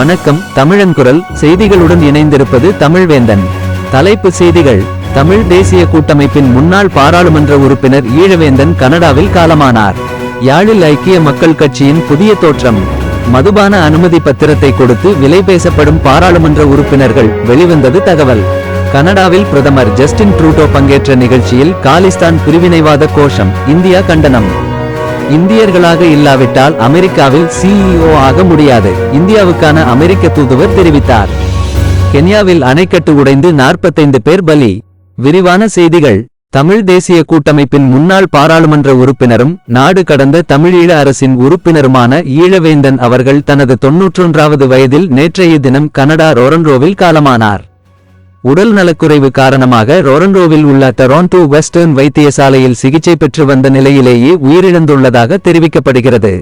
வணக்கம் தமிழன்குரல் செய்திகளுடன் இணைந்திருப்பது தமிழ்வேந்தன். தலைப்பு செய்திகள். தமிழ் தேசிய கூட்டமைப்பின் முன்னாள் பாராளுமன்ற உறுப்பினர் ஈழவேந்தன் கனடாவில் காலமானார். யாழில் ஐக்கிய மக்கள் கட்சியின் புதிய தோற்றம். மதுபான அனுமதி பத்திரத்தை கொடுத்து விலை பேசப்படும் பாராளுமன்ற உறுப்பினர்கள் வெளிவந்தது தகவல். கனடாவில் பிரதமர் ஜஸ்டின் ட்ரூடோ பங்கேற்ற நிகழ்ச்சியில் காலிஸ்தான் பிரிவினைவாத கோஷம் இந்தியா கண்டனம். இந்தியர்களாக இல்லாவிட்டால் அமெரிக்காவில் சிஇஓ ஆக முடியாது. இந்தியாவுக்கான அமெரிக்க தூதுவர் தெரிவித்தார். கென்யாவில் அணைக்கட்டு உடைந்து 45 பேர் பலி. விரிவான செய்திகள். தமிழ் தேசிய கூட்டமைப்பின் முன்னாள் பாராளுமன்ற உறுப்பினரும் நாடு கடந்த தமிழீழ அரசின் உறுப்பினருமான ஈழவேந்தன் அவர்கள் தனது தொன்னூற்றொன்றாவது வயதில் நேற்றைய தினம் கனடா ரொரன்ரோவில் காலமானார். உடல் நலக்குறைவு காரணமாக ரொரண்டோவில் உள்ள டொராண்டோ வெஸ்டர்ன் வைத்தியசாலையில் சிகிச்சை பெற்று வந்த நிலையிலேயே உயிரிழந்துள்ளதாக தெரிவிக்கப்படுகிறது.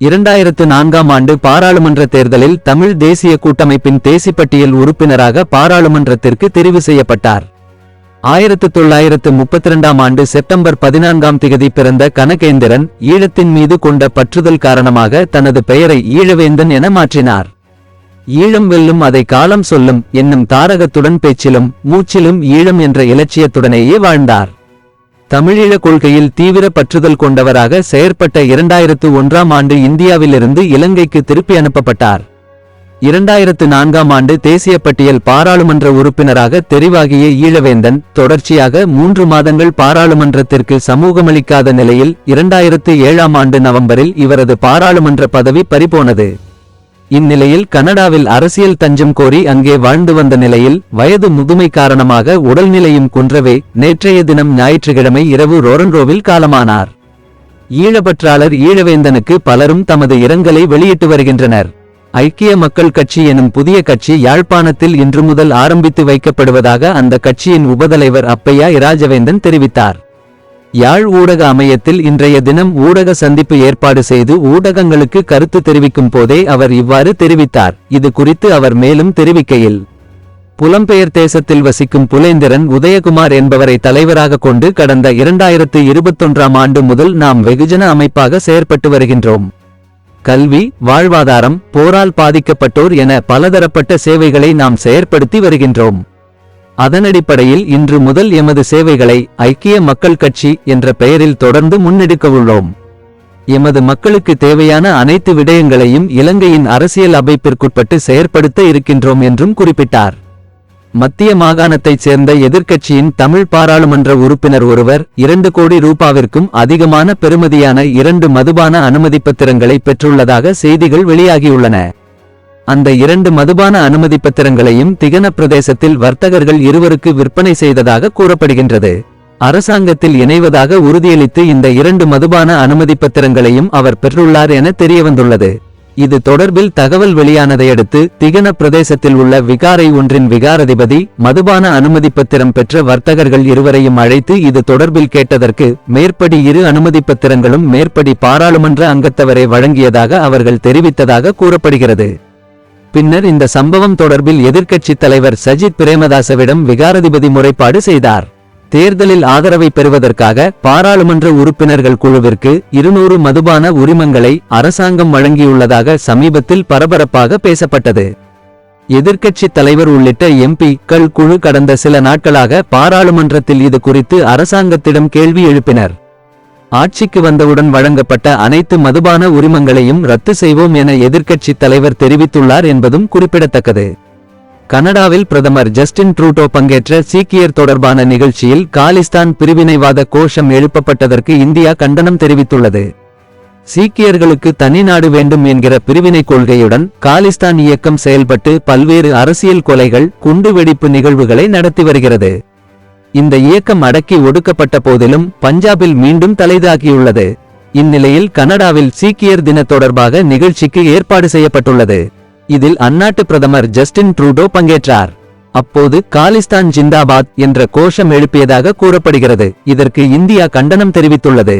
இரண்டாயிரத்து நான்காம் ஆண்டு பாராளுமன்ற தேர்தலில் தமிழ் தேசிய கூட்டமைப்பின் தேசிப்பட்டியல் உறுப்பினராக பாராளுமன்றத்திற்கு தெரிவு செய்யப்பட்டார். ஆயிரத்து தொள்ளாயிரத்து முப்பத்திரண்டாம் ஆண்டு செப்டம்பர் பதினான்காம் திகதி பிறந்த கனகேந்திரன் ஈழத்தின் மீது கொண்ட பற்றுதல் காரணமாக தனது பெயரை ஈழவேந்தன் என மாற்றினார். ஈழம் வெல்லும் அதை காலம் சொல்லும் என்னும் தாரகத்துடன் பேச்சிலும் மூச்சிலும் ஈழம் என்ற இலட்சியத்துடனேயே வாழ்ந்தார். தமிழீழ கொள்கையில் தீவிர பற்றுதல் கொண்டவராக செயற்பட்ட இரண்டாயிரத்து ஒன்றாம் ஆண்டு இந்தியாவிலிருந்து இலங்கைக்கு திருப்பி அனுப்பப்பட்டார். இரண்டாயிரத்து நான்காம் ஆண்டு தேசிய பட்டியல் பாராளுமன்ற உறுப்பினராக தெரிவாகிய ஈழவேந்தன் தொடர்ச்சியாக மூன்று மாதங்கள் பாராளுமன்றத்திற்கு சமூகமளிக்காத நிலையில் இரண்டாயிரத்து ஏழாம் ஆண்டு நவம்பரில் இவரது பாராளுமன்ற பதவி பறிபோனது. இந்நிலையில் கனடாவில் அரசியல் தஞ்சம் கோரி அங்கே வாழ்ந்து வந்த நிலையில் வயது முதுமை காரணமாக உடல்நிலையும் குன்றவே நேற்றைய தினம் ஞாயிற்றுக்கிழமை இரவு ரோரன்ரோவில் காலமானார். ஈழப்பற்றாளர் ஈழவேந்தனுக்கு பலரும் தமது இரங்கலை வெளியிட்டு வருகின்றனர். ஐக்கிய மக்கள் கட்சி எனும் புதிய கட்சி யாழ்ப்பாணத்தில் இன்று முதல் ஆரம்பித்து வைக்கப்படுவதாக அந்த கட்சியின் உபதலைவர் அப்பையா இராஜவேந்தன் தெரிவித்தார். யாழ் ஊடக அமையத்தில் இன்றைய தினம் ஊடக சந்திப்பு ஏற்பாடு செய்து ஊடகங்களுக்கு கருத்து தெரிவிக்கும் போதே அவர் இவ்வாறு தெரிவித்தார். இது குறித்து அவர் மேலும் தெரிவிக்கையில் புலம்பெயர் தேசத்தில் வசிக்கும் புலேந்திரன் உதயகுமார் என்பவரை தலைவராக கொண்டு கடந்த இரண்டாயிரத்து இருபத்தொன்றாம் ஆண்டு முதல் நாம் வெகுஜன அமைப்பாக செயற்பட்டு வருகின்றோம். கல்வி வாழ்வாதாரம் போரால் பாதிக்கப்பட்டோர் என பலதரப்பட்ட சேவைகளை நாம் செயற்படுத்தி வருகின்றோம். அதனடிப்படையில் இன்று முதல் எமது சேவைகளை ஐக்கிய மக்கள் கட்சி என்ற பெயரில் தொடர்ந்து முன்னெடுக்கவுள்ளோம். எமது மக்களுக்கு தேவையான அனைத்து விடயங்களையும் இலங்கையின் அரசியல் அமைப்பிற்குட்பட்டு செயற்படுத்த இருக்கின்றோம் என்றும் குறிப்பிட்டார். மத்திய மாகாணத்தைச் சேர்ந்த எதிர்க்கட்சியின் தமிழ் பாராளுமன்ற உறுப்பினர் ஒருவர் இரண்டு கோடி ரூபாவிற்கும் அதிகமான பெறுமதியான இரண்டு மதுபான அனுமதி பத்திரங்களை பெற்றுள்ளதாக செய்திகள் வெளியாகியுள்ளன. அந்த இரண்டு மதுபான அனுமதி பத்திரங்களையும் திகன பிரதேசத்தில் வர்த்தகர்கள் இருவருக்கு விற்பனை செய்ததாக கூறப்படுகின்றது. அரசாங்கத்தில் இணைவதாக உறுதியளித்து இந்த இரண்டு மதுபான அனுமதி பத்திரங்களையும் அவர் பெற்றுள்ளார் என தெரியவந்துள்ளது. இது தொடர்பில் தகவல் வெளியானதையடுத்து திகன பிரதேசத்தில் உள்ள விகாரை ஒன்றின் விகாரதிபதி மதுபான அனுமதி பத்திரம் பெற்ற வர்த்தகர்கள் இருவரையும் அழைத்து இது தொடர்பில் கேட்டதற்கு மேற்படி இரு அனுமதி பத்திரங்களும் மேற்படி பாராளுமன்ற அங்கத்தவரை வழங்கியதாக அவர்கள் தெரிவித்ததாக கூறப்படுகிறது. பின்னர் இந்த சம்பவம் தொடர்பில் எதிர்க்கட்சித் தலைவர் சஜித் பிரேமதாசவிடம் விகாரதிபதி முறைப்பாடு செய்தார். தேர்தலில் ஆதரவை பெறுவதற்காக பாராளுமன்ற உறுப்பினர்கள் குழுவிற்கு இருநூறு மதுபான உரிமங்களை அரசாங்கம் வழங்கியுள்ளதாக சமீபத்தில் பரபரப்பாக பேசப்பட்டது. எதிர்க்கட்சித் தலைவர் உள்ளிட்ட எம்பிக்கள் குழு கடந்த சில நாட்களாக பாராளுமன்றத்தில் இது குறித்து அரசாங்கத்திடம் கேள்வி எழுப்பினர். ஆட்சிக்கு வந்தவுடன் வழங்கப்பட்ட அனைத்து மதுபான உரிமங்களையும் ரத்து செய்வோம் என எதிர்க்கட்சி தலைவர் தெரிவித்துள்ளார் என்பதும் குறிப்பிடத்தக்கது. கனடாவில் பிரதமர் ஜஸ்டின் ட்ரூட்டோ பங்கேற்ற சீக்கியர் தொடர்பான நிகழ்ச்சியில் காலிஸ்தான் பிரிவினைவாத கோஷம் எழுப்பப்பட்டதற்கு இந்தியா கண்டனம் தெரிவித்துள்ளது. சீக்கியர்களுக்கு தனி நாடு வேண்டும் என்கிற பிரிவினை கொள்கையுடன் காலிஸ்தான் இயக்கம் செயல்பட்டு பல்வேறு அரசியல் கொலைகள் குண்டுவெடிப்பு நிகழ்வுகளை நடத்தி வருகிறது. இந்த இயக்கம் அடக்கி ஒடுக்கப்பட்ட போதிலும் பஞ்சாபில் மீண்டும் தலைதாகியுள்ளது. இந்நிலையில் கனடாவில் சீக்கியர் தின தொடர்பாக நிகழ்ச்சிக்கு ஏற்பாடு செய்யப்பட்டுள்ளது. இதில் அந்நாட்டு பிரதமர் ஜஸ்டின் ட்ரூடோ பங்கேற்றார். அப்போது காலிஸ்தான் ஜிந்தாபாத் என்ற கோஷம் எழுப்பியதாக கூறப்படுகிறது. இதற்கு இந்தியா கண்டனம் தெரிவித்துள்ளது.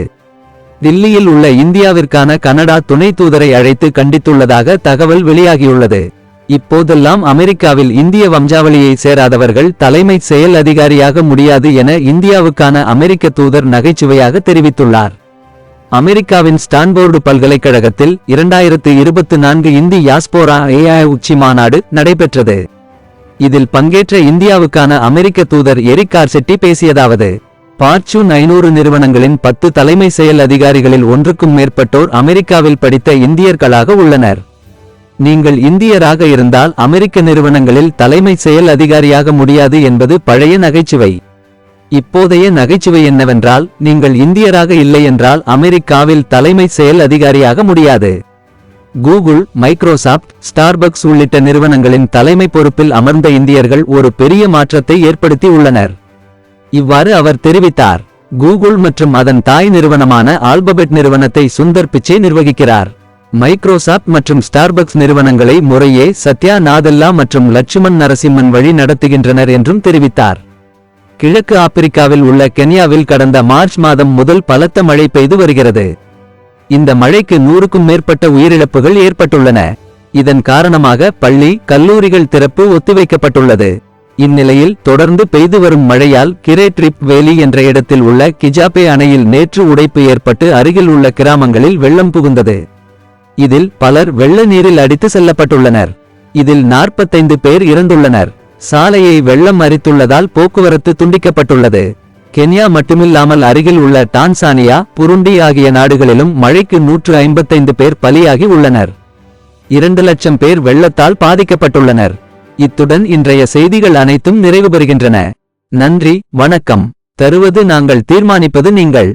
தில்லியில் உள்ள இந்தியாவிற்கான கனடா துணை தூதரை அழைத்து கண்டித்துள்ளதாக தகவல் வெளியாகியுள்ளது. இப்போதெல்லாம் அமெரிக்காவில் இந்திய வம்சாவளியை சேராதவர்கள் தலைமை செயல் அதிகாரியாக முடியாது என இந்தியாவுக்கான அமெரிக்க தூதர் நகைச்சுவையாக தெரிவித்துள்ளார். அமெரிக்காவின் ஸ்டான்போர்டு பல்கலைக்கழகத்தில் இரண்டாயிரத்து இருபத்து நான்கு இந்தி யாஸ்போரா ஏஐ உச்சி மாநாடு நடைபெற்றது. இதில் பங்கேற்ற இந்தியாவுக்கான அமெரிக்க தூதர் எரிக் கார்செட்டி பேசியதாவது பார்ச்சூன் ஐநூறு நிறுவனங்களின் பத்து தலைமை செயல் அதிகாரிகளில் ஒன்றுக்கும் மேற்பட்டோர் அமெரிக்காவில் படித்த இந்தியர்களாக உள்ளனர். நீங்கள் இந்தியராக இருந்தால் அமெரிக்க நிறுவனங்களில் தலைமை செயல் அதிகாரியாக முடியாது என்பது பழைய நகைச்சுவை. இப்போதைய நகைச்சுவை என்னவென்றால் நீங்கள் இந்தியராக இல்லை என்றால் அமெரிக்காவில் தலைமை செயல் அதிகாரியாக முடியாது. கூகுள் மைக்ரோசாப்ட் ஸ்டார்பக்ஸ் உள்ளிட்ட நிறுவனங்களின் தலைமை பொறுப்பில் அமர்ந்த இந்தியர்கள் ஒரு பெரிய மாற்றத்தை ஏற்படுத்தி உள்ளனர். இவ்வாறு அவர் தெரிவித்தார். கூகுள் மற்றும் அதன் தாய் நிறுவனமான ஆல்பபெட் நிறுவனத்தை சுந்தர் பிச்சை நிர்வகிக்கிறார். மைக்ரோசாப்ட் மற்றும் ஸ்டார்பக்ஸ் நிறுவனங்களை முறையே சத்யா நாதல்லா மற்றும் லட்சுமண் நரசிம்மன் வழி நடத்துகின்றனர் என்றும் தெரிவித்தார். கிழக்கு ஆப்பிரிக்காவில் உள்ள கென்யாவில் கடந்த மார்ச் மாதம் முதல் பலத்த மழை பெய்து வருகிறது. இந்த மழைக்கு நூறுக்கும் மேற்பட்ட உயிரிழப்புகள் ஏற்பட்டுள்ளன. இதன் காரணமாக பள்ளி கல்லூரிகள் திறப்பு ஒத்திவைக்கப்பட்டுள்ளது. இந்நிலையில் தொடர்ந்து பெய்து வரும் மழையால் கிரே ட்ரிப் வேலி என்ற இடத்தில் உள்ள கிஜாபே அணையில் நேற்று உடைப்பு ஏற்பட்டு அருகில் உள்ள கிராமங்களில் வெள்ளம் புகுந்தது. இதில் பலர் வெள்ள நீரில் அடித்து செல்லப்பட்டுள்ளனர். இதில் 45 பேர் இறந்துள்ளனர். சாலையை வெள்ளம் அரித்துள்ளதால் போக்குவரத்து துண்டிக்கப்பட்டுள்ளது. கென்யா மட்டுமில்லாமல் அருகில் உள்ள டான்சானியா புருண்டி ஆகிய நாடுகளிலும் மழைக்கு நூற்று ஐம்பத்தைந்து பேர் பலியாகி உள்ளனர். இரண்டு லட்சம் பேர் வெள்ளத்தால் பாதிக்கப்பட்டுள்ளனர். இத்துடன் இன்றைய செய்திகள் அனைத்தும் நிறைவு பெறுகின்றன. நன்றி வணக்கம். தருவது நாங்கள் தீர்மானிப்பது நீங்கள்.